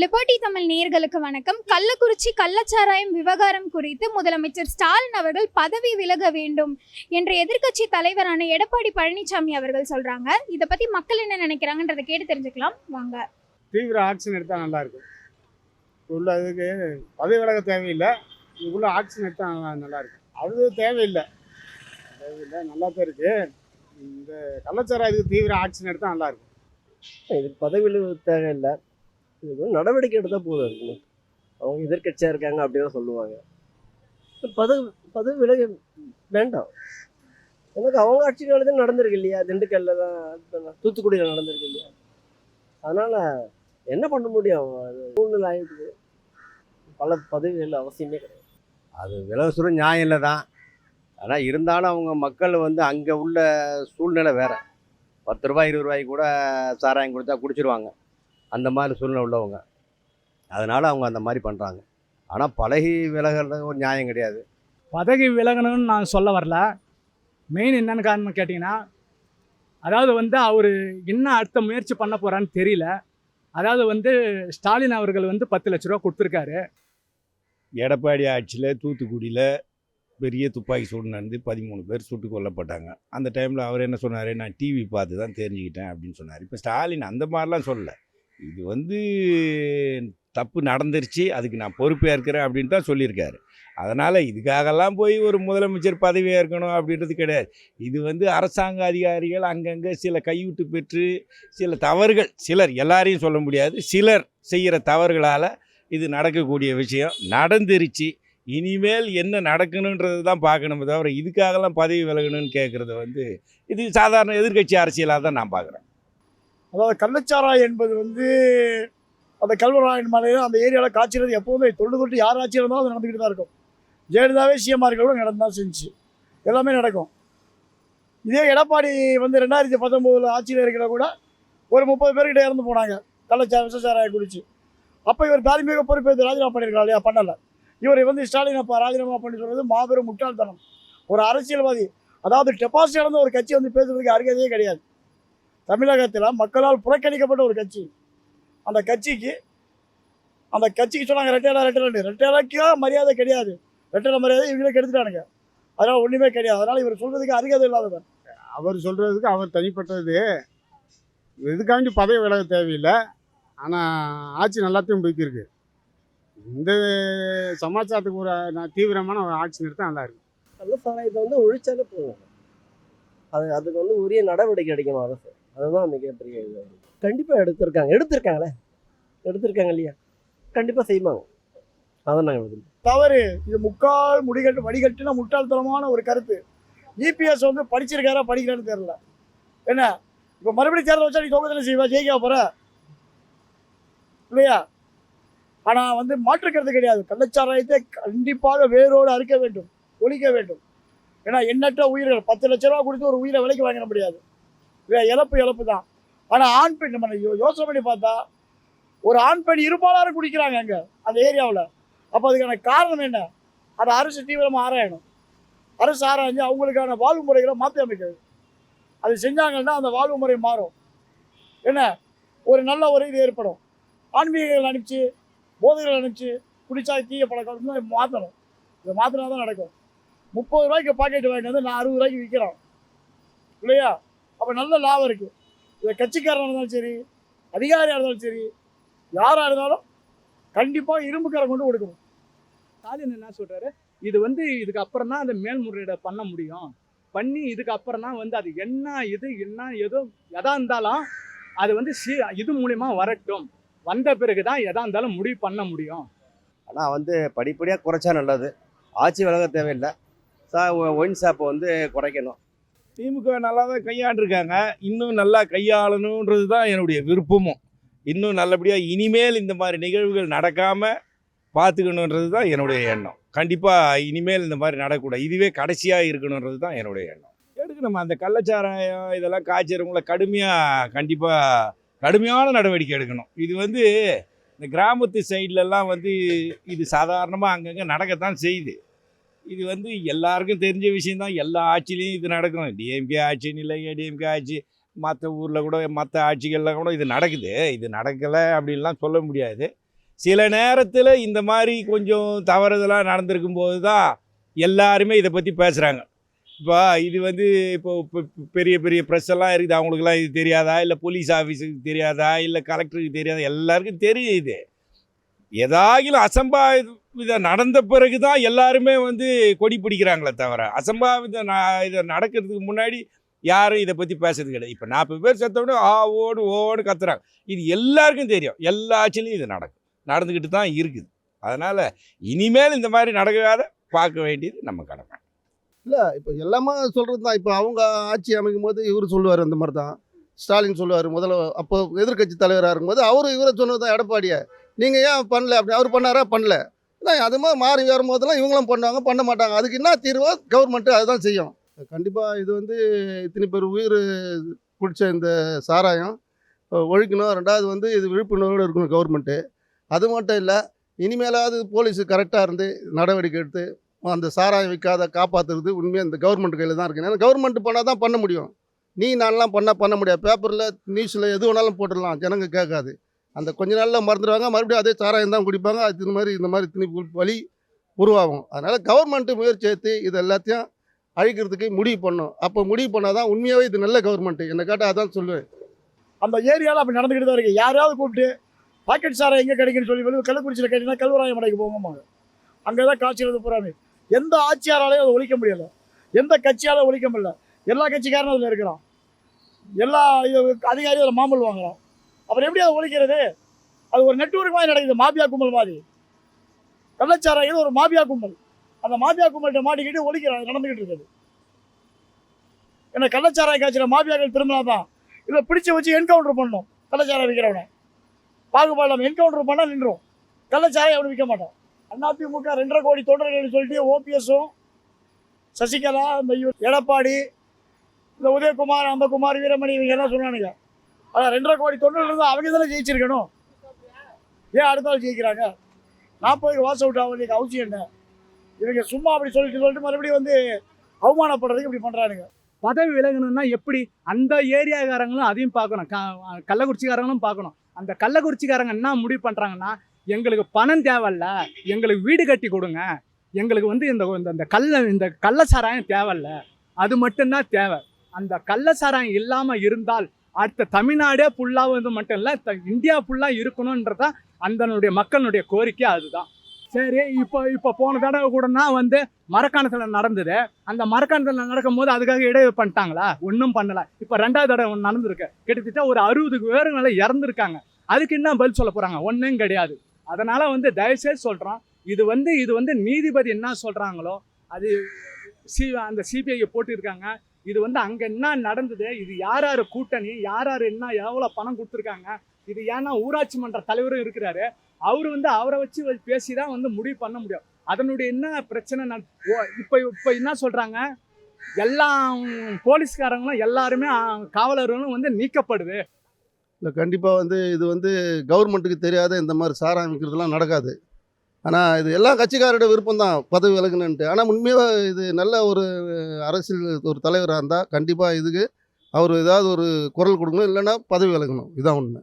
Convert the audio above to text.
Liberty Tamil நேயர்களுக்கு வணக்கம். கள்ளக்குறிச்சி கள்ளச்சாராயம் விவகாரம் குறித்து முதலமைச்சர் ஸ்டாலின் அவர்கள் பதவி விலக வேண்டும் என்ற எதிர்க்கட்சி தலைவரான எடப்பாடி பழனிசாமி அவர்கள் சொல்றாங்க. இத பத்தி மக்கள் என்ன நினைக்கிறாங்கன்றதை கேட்டு தெரிஞ்சுக்கலாம். வாங்க. தீவிர ஆக்ஷன் எடுத்தால் நல்லா இருக்கும். உள்ள இதுக்கு பதவி விலக தேவையில்லை. இதுக்குள்ள ஆக்ஷன் எடுத்தால் நல்லா இருக்கும். அது தேவையில்லை. தேவையில்லை. நல்லா தான் இருக்கு. இந்த கள்ளச்சாராயத்துக்கு தீவிர ஆக்ஷன் எடுத்தால் நல்லா இருக்கும். இதுக்கு பதவியில் தேவையில்லை. இதுக்கு நடவடிக்கை எடுத்தால் போதும் இருக்குங்க அவங்க எதிர்க்கட்சியாக இருக்காங்க அப்படின்னு சொல்லுவாங்க. பதவி பதவி விலக வேண்டாம். எனக்கு அவங்க ஆட்சி காலத்தில் நடந்திருக்கு இல்லையா? திண்டுக்கல்ல தான் தூத்துக்குடியில் நடந்திருக்கு இல்லையா? அதனால் என்ன பண்ண முடியும் சூழ்நிலை ஆகிடுது பல பதவிகள் அவசியமே கிடையாது. அது விலசுரம் நியாயம் இல்லை தான். ஆனால் இருந்தாலும் அவங்க மக்கள் வந்து அங்கே உள்ள சூழ்நிலை வேறு. பத்து ரூபாய் இருபது ரூபாய்க்கு கூட சாராயம் கொடுத்தா குடிச்சிருவாங்க. அந்த மாதிரி சூழ்நிலை உள்ளவங்க. அதனால் அவங்க அந்த மாதிரி பண்ணுறாங்க ஆனால் பழகி விலகிறது ஒரு நியாயம் கிடையாது. பதவி விலகணும்னு நான் சொல்ல வரல. மெயின் என்னன்னு காரணம் கேட்டிங்கன்னா அதாவது வந்து அவர் என்ன அடுத்த முயற்சி பண்ண போகிறான்னு தெரியல. அதாவது வந்து ஸ்டாலின் அவர்கள் வந்து பத்து லட்ச ரூபா கொடுத்துருக்காரு. எடப்பாடி ஆட்சியில் தூத்துக்குடியில் பெரிய துப்பாக்கி சூடு நடந்து பதிமூணு பேர் சுட்டு கொல்லப்பட்டாங்க. அந்த டைமில் அவர் என்ன சொன்னார்? நான் டிவி பார்த்து தான் தெரிஞ்சுக்கிட்டேன் அப்படின்னு சொன்னார். இப்போ ஸ்டாலின் அந்த மாதிரிலாம் சொல்லலை. இது வந்து தப்பு நடந்துருச்சு அதுக்கு நான் பொறுப்பேற்கிறேன் இருக்கிறேன் அப்படின்னு தான் சொல்லியிருக்காரு. அதனால் இதுக்காகலாம் போய் ஒரு முதலமைச்சர் பதவியாக இருக்கணும் அப்படின்றது கிடையாது. இது வந்து அரசாங்க அதிகாரிகள் அங்கங்கே சில கைவிட்டு பெற்று சில தவறுகள் சிலர் எல்லாரையும் சொல்ல முடியாது. சிலர் செய்கிற தவறுகளால் இது நடக்கக்கூடிய விஷயம். நடந்துருச்சு. இனிமேல் என்ன நடக்கணுன்றது தான் பார்க்கணுமே தவிர இதுக்காகலாம் பதவி விலகணும்னு கேட்குறது வந்து இது சாதாரண எதிர்க்கட்சி அரசியலாக தான் நான் பார்க்குறேன். அதாவது கள்ளச்சாராயம் என்பது வந்து அந்த கல்வராயன் மலையில் அந்த ஏரியாவில் காய்ச்சிறது எப்போதுமே தொண்டு தொட்டு யார் ஆட்சியில் இருந்தாலும் அது நடந்துக்கிட்டு தான் இருக்கும். ஜெயலலிதாவே சிஎம்ஆர் கூட நடந்து தான் செஞ்சு. எல்லாமே நடக்கும். இதே எடப்பாடி வந்து ரெண்டாயிரத்தி பத்தொம்போதில் ஆட்சியில் இருக்கிற கூட ஒரு முப்பது பேர்கிட்ட இறந்து போனாங்க. கள்ளச்சார விஷச்சாராயம் குடிச்சு அப்போ இவர் தார்மீக பொறுப்பேற்று ராஜினாமா பண்ணியிருக்காரு இல்லையா? பண்ணலை. இவர் வந்து ஸ்டாலின் அப்போ ராஜினாமா பண்ணி சொல்கிறது மாபெரும் முட்டாள்தனம். ஒரு அரசியல்வாதி. அதாவது டெபாசிட் இழந்த ஒரு கட்சி வந்து பேசுறதுக்கு அருகதையே கிடையாது. தமிழகத்தில் மக்களால் புறக்கணிக்கப்பட்ட ஒரு கட்சி. அந்த கட்சிக்கு அந்த கட்சிக்கு சொன்னாங்க ரெட்டையலா ரெட்டையலா ரெட்டையலாக்கா மரியாதை கிடையாது. ரெட்டையல மரியாதை இவங்களே கெடுத்துட்டானுங்க அதனால் ஒன்றுமே கிடையாது. அதனால் இவர் சொல்கிறதுக்கு அருகதை இல்லாதவர். அவர் சொல்கிறதுக்கு அவர் தனிப்பட்டது. இதுக்காண்டி பதவி விலக தேவையில்லை. ஆனால் ஆட்சி நல்லாத்தையும் போய்க்கிருக்கு. இந்த சமாச்சாரத்துக்கு ஒரு நான் தீவிரமான ஒரு ஆக்ஷன் எடுத்தால் நல்லா இருக்கும். கள்ள சாராயத்தை வந்து ஒழிச்சாலே போதும். அது அதுக்கு வந்து உரிய நடவடிக்கை எடுக்கணும் அரசு. அதுதான் மிகப்பெரிய இது. கண்டிப்பாக எடுத்திருக்காங்க. எடுத்திருக்காங்களே? எடுத்திருக்காங்க இல்லையா? கண்டிப்பாக செய்வாங்க. அதான் நாங்கள் தவறு. இது முக்கால் முடிகட்டு வடிகட்டுனா முட்டாள்தனமான ஒரு கருத்து. இபிஎஸ் வந்து படிச்சிருக்காரா படிக்கிறான்னு தெரியல. என்ன? இப்போ மறுபடியும் தேர்தல் வச்சா நீ தொகுதியில் செய்வா? ஜெயிக்க போகிற இல்லையா? ஆனால் வந்து மாற்றுக்கிறது கிடையாது. கள்ளச்சாராயத்தை கண்டிப்பாக வேரோடு அறுக்க வேண்டும் ஒழிக்க வேண்டும். ஏன்னா எண்ணற்ற உயிர்கள் பத்து லட்ச ரூபா கொடுத்து ஒரு உயிரை விலைக்கு வாங்கிட முடியாது. இழப்பு இழப்பு தான் ஆனால் ஆண் பெண் நம்ம யோ- யோசனை பண்ணி பார்த்தா ஒரு ஆண் பெண் இருபாலாரும் குடிக்கிறாங்க அங்கே அந்த ஏரியாவில். அப்போ அதுக்கான காரணம் என்ன? அதை அரசு தீவிரமாக ஆராயணும். அரசு ஆராய்ஞ்சு அவங்களுக்கான வாழ்வு முறைகளை மாற்றி அமைக்கிறது. அது செஞ்சாங்கன்னா அந்த வாழ்வு முறை மாறும். என்ன? ஒரு நல்ல ஒரு இது ஏற்படும். ஆன்மீகங்கள் அனுப்பிச்சு போதைகள் அனுப்பிச்சு குடிச்சா தீய பழக்கம் மாற்றணும் இதை மாற்றினா தான் நடக்கும். முப்பது ரூபாய்க்கு பாக்கெட் வாங்கிட்டு வந்து நான் அறுபது ரூபாய்க்கு விற்கிறோம் இல்லையா? அப்போ நல்ல லாபம் இருக்குது இதை கட்சிக்காரனாக இருந்தாலும் சரி அதிகாரியாக இருந்தாலும் சரி யாராக இருந்தாலும் கண்டிப்பாக இரும்புக்காரை கொண்டு கொடுக்கணும். ஸ்டாலின் என்ன சொல்றாரு? இது வந்து இதுக்கு அப்புறம் தான் அந்த மேல்முறையீடு பண்ண முடியும். பண்ணி இதுக்கு அப்புறம் தான் வந்து அது என்ன இது என்ன ஏதோ எதா இருந்தாலும் அது வந்து சி இது மூலியமா வரட்டும். வந்த பிறகு தான் எதா இருந்தாலும் முடிவு பண்ண முடியும். ஆனால் வந்து படிப்படியாக குறைச்சா நல்லது. ஆட்சி விலக தேவையில்லை. சா ஒயின் ஷாப்பை வந்து குறைக்கணும். திமுக நல்லா தான் கையாண்டிருக்காங்க. இன்னும் நல்லா கையாளணுன்றது தான் என்னுடைய விருப்பமும். இன்னும் நல்லபடியாக இனிமேல் இந்த மாதிரி நிகழ்வுகள் நடக்காமல் பார்த்துக்கணுன்றது தான் என்னுடைய எண்ணம். கண்டிப்பாக இனிமேல் இந்த மாதிரி நடக்கக்கூடாது இதுவே கடைசியாக இருக்கணுன்றது தான் என்னுடைய எண்ணம். எடுக்கணும். அந்த கள்ளச்சாராயம் இதெல்லாம் காய்ச்சறவங்கள கடுமையாக கண்டிப்பாக கடுமையான நடவடிக்கை எடுக்கணும். இது வந்து இந்த கிராமத்து சைட்லலாம் வந்து இது சாதாரணமாக அங்கங்கே நடக்கத்தான் செய்யுது. இது வந்து எல்லாருக்கும் தெரிஞ்ச விஷயந்தான் எல்லா ஆட்சிலையும் இது நடக்கும். டிஎம்கே ஆட்சி இல்லை ஏடிஎம்கே ஆட்சி. மற்ற ஊரில் கூட மற்ற ஆட்சிகளில் கூட இது நடக்குது. இது நடக்கலை அப்படின்லாம் சொல்ல முடியாது. சில நேரத்தில் இந்த மாதிரி கொஞ்சம் தவறுதலாக நடந்திருக்கும் போது தான் எல்லாருமே இதை பற்றி பேசுகிறாங்க இப்போ இது வந்து இப்போ இப்போ பெரிய பெரிய ப்ரெஸ் எல்லாம் இருக்குது. அவங்களுக்குலாம் இது தெரியாதா? இல்லை போலீஸ் ஆஃபீஸுக்கு தெரியாதா? இல்லை கலெக்டருக்கு தெரியாதா? எல்லாருக்கும் தெரியும் இது ஏதாகிலும் அசம்பாவிதம் இதை நடந்த பிறகு தான் எல்லாருமே வந்து கொடி பிடிக்கிறாங்களே தவிர அசம்பாவிதம் நான் இதை நடக்கிறதுக்கு முன்னாடி யாரும் இதை பற்றி பேசுறது கிடையாது. இப்போ நாற்பது பேர் செத்தோடனே ஆ ஓடு ஓடு கத்துறாங்க. இது எல்லாருக்கும் தெரியும். எல்லா ஆட்சியிலையும் இது நடக்கும் நடந்துக்கிட்டு தான் இருக்குது. அதனால் இனிமேல் இந்த மாதிரி நடக்காத பார்க்க வேண்டியது நம்ம கடமை. இல்லை இப்போ எல்லாமே சொல்கிறது தான் இப்போ அவங்க ஆட்சி அமைக்கும் போது இவர் சொல்லுவார் அந்த மாதிரி தான் ஸ்டாலின் சொல்லுவார் முதல்ல அப்போ எதிர்க்கட்சி தலைவராக இருக்கும்போது அவர் இவரை சொன்னது தான் எடப்பாடியை நீங்கள் ஏன் பண்ணல? அப்படி அவர் பண்ணாரா? பண்ணல. அது மாதிரி மாறி வரும்போதெல்லாம் இவங்களும் பண்ணுவாங்க பண்ண மாட்டாங்க. அதுக்கு என்ன தீர்வோ கவர்மெண்ட்டு அதுதான் செய்யும். கண்டிப்பாக இது வந்து இத்தனை பேர் உயிர் பிடிச்ச இந்த சாராயம் ஒழிக்கணும். ரெண்டாவது வந்து இது விழிப்புணர்வோடு இருக்கணும் கவர்மெண்ட்டு அது மட்டும் இல்லை இனிமேலாவது போலீஸு கரெக்டாக இருந்து நடவடிக்கை எடுத்து அந்த சாராயம் விற்காத காப்பாற்றுறது உண்மையாக இந்த கவர்மெண்ட் கையில் தான் இருக்குது ஏன்னா கவர்மெண்ட் பண்ணால் தான் பண்ண முடியும். நீ நான்லாம் பண்ணால் பண்ண முடியாது. பேப்பரில் நியூஸில் எது வேணாலும் போட்டுடலாம். ஜனங்க கேட்காது. அந்த கொஞ்ச நாளில் மறந்துடுவாங்க. மறுபடியும் அதே சாராயம் தான் குடிப்பாங்க. அது இந்த மாதிரி இந்த மாதிரி திணிப்பு வழி உருவாகும். அதனால் கவர்மெண்ட்டு முயற்சி எடுத்து இது எல்லாத்தையும் அழிக்கிறதுக்கு முடிவு பண்ணும் அப்போ முடிவு பண்ணால் தான் உண்மையாகவே இது நல்ல கவர்மெண்ட்டு என்னை கேட்டால் அதான் சொல்லுவேன். அந்த ஏரியாவில் அப்படி நடந்துக்கிட்டு தான் இருக்குது யாரையாவது கூப்பிட்டு பாக்கெட் சாரை எங்கே கிடைக்குன்னு சொல்லி வெளியே கள்ளக்குறிச்சியில் கேட்டிங்கன்னா கல்வராய மடைக்கு போங்கம்மாங்க அங்கே தான் காய்ச்சல் பூராமே எந்த ஆட்சியாராலையும் அதை ஒழிக்க முடியலை. எந்த கட்சியாலும் ஒழிக்க முடியல. எல்லா கட்சிக்காரனும் அதில் இருக்கிறான். எல்லா இது அதிகாரியும் அதில் மாமல் வாங்குறான். அப்புறம் எப்படி அதை ஒழிக்கிறது? அது ஒரு நெட்வொர்க் மாதிரி நடக்குது மாபியா கும்பல் மாதிரி. கள்ளச்சாராயம் ஒரு மாபியா கும்பல். அந்த மாபியா கும்பல்கிட்ட மாட்டிக்கிட்டு ஒழிக்கிறாங்க நடந்துக்கிட்டு இருக்குது. ஏன்னா கள்ளச்சாராய காய்ச்சல மாபியாக்கள் திரும்பினா தான் இதை பிடிச்சி வச்சு என்கவுண்டர் பண்ணணும் கள்ளச்சாராயம் விற்கிறவனை பாகுபாடு நம்ம என்கவுண்டர் பண்ணால் நின்றோம். கள்ளச்சாராயம் அவனு விற்க மாட்டான். அதிமுக ரெண்டரை கோடி தொண்டர்கள் சொல்லிட்டு ஓபிஎஸும் சசிகலா இந்த எடப்பாடி இந்த உதயகுமார் அம்பகுமார் வீரமணி இவங்க எல்லாம் சொன்னானுங்க ஆனால் ரெண்டரை கோடி தொண்ணூறு இருந்தால் அவங்க தானே ஜெயிச்சிருக்கணும். ஏன் அடுத்த நாள் ஜெயிக்கிறாங்க? நாற்பதுக்கு வாஸ் அவுட் ஆக வேண்டிய அவசியம் என்ன? இவங்க சும்மா அப்படி சொல்லிட்டு சொல்லிட்டு மறுபடியும் வந்து அவமானப்படுறதுக்கு இப்படி பண்ணுறானுங்க பதவி விலகணும்னா எப்படி அந்த ஏரியாக்காரங்களும் அதையும் பார்க்கணும். க- கள்ளக்குறிச்சிக்காரங்களும் பார்க்கணும். அந்த கள்ளக்குறிச்சிக்காரங்க என்ன முடிவு பண்ணுறாங்கன்னா எங்களுக்கு பணம் தேவையில்ல எங்களுக்கு வீடு கட்டி கொடுங்க எங்களுக்கு வந்து இந்த இந்த- இந்த கள்ள இந்த கள்ளச்சாராயம் தேவையில்ல. அது மட்டும்தான் தேவை. அந்த கள்ளச்சாராயம் இல்லாமல் இருந்தால் அடுத்த தமிழ்நாடே ஃபுல்லாக வந்து மட்டும் இல்லை த- இந்தியா ஃபுல்லாக இருக்கணுன்றதான் அந்தனுடைய மக்களுடைய கோரிக்கை அதுதான். சரி இப்போ இப்போ போன தடவை கூடனா வந்து மரக்காணத்தில் நடந்தது. அந்த மரக்காணத்தில் நடக்கும்போது அதுக்காக இடையே பண்ணிட்டாங்களா? ஒன்றும் பண்ணலை. இப்போ ரெண்டாவது தடவை ஒன்று நடந்திருக்கு. கிட்டத்தட்ட ஒரு அறுபது பேர் மேலே இறந்துருக்காங்க. அதுக்கு என்ன பதில் சொல்ல போகிறாங்க ஒன்றும் கிடையாது. அதனால் வந்து தயவுசெய்து சொல்கிறோம் இது வந்து இது வந்து நீதிபதி என்ன சொல்கிறாங்களோ அது சி அந்த சிபிஐயை போட்டிருக்காங்க. இது வந்து அங்கே என்ன நடந்தது? இது யார் யார் கூட்டணி? யார் யார் என்ன? எவ்வளோ பணம் கொடுத்துருக்காங்க? இது ஏன்னா ஊராட்சி மன்ற தலைவரும் இருக்கிறாரு. அவர் வந்து அவரை வச்சு பேசி தான் வந்து முடிவு பண்ண முடியும். அதனுடைய என்ன பிரச்சனை நட- இப்போ இப்போ என்ன சொல்கிறாங்க எல்லா போலீஸ்காரங்களும் எல்லாருமே காவலர்களும் வந்து நீக்கப்படுது. இல்லை கண்டிப்பாக வந்து இது வந்து கவர்மெண்ட்டுக்கு தெரியாத இந்த மாதிரி சாராமிக்கிறதுலாம் நடக்காது. ஆனால் இது எல்லா கட்சிக்காரோட விருப்பம் தான் பதவி விலகணுன்ட்டு. ஆனால் உண்மையாக இது நல்ல ஒரு அரசியல் ஒரு தலைவராக இருந்தால் கண்டிப்பாக இதுக்கு அவர் ஏதாவது ஒரு குரல் கொடுக்கணும் இல்லைன்னா பதவி விலகணும். இதுதான் ஒன்று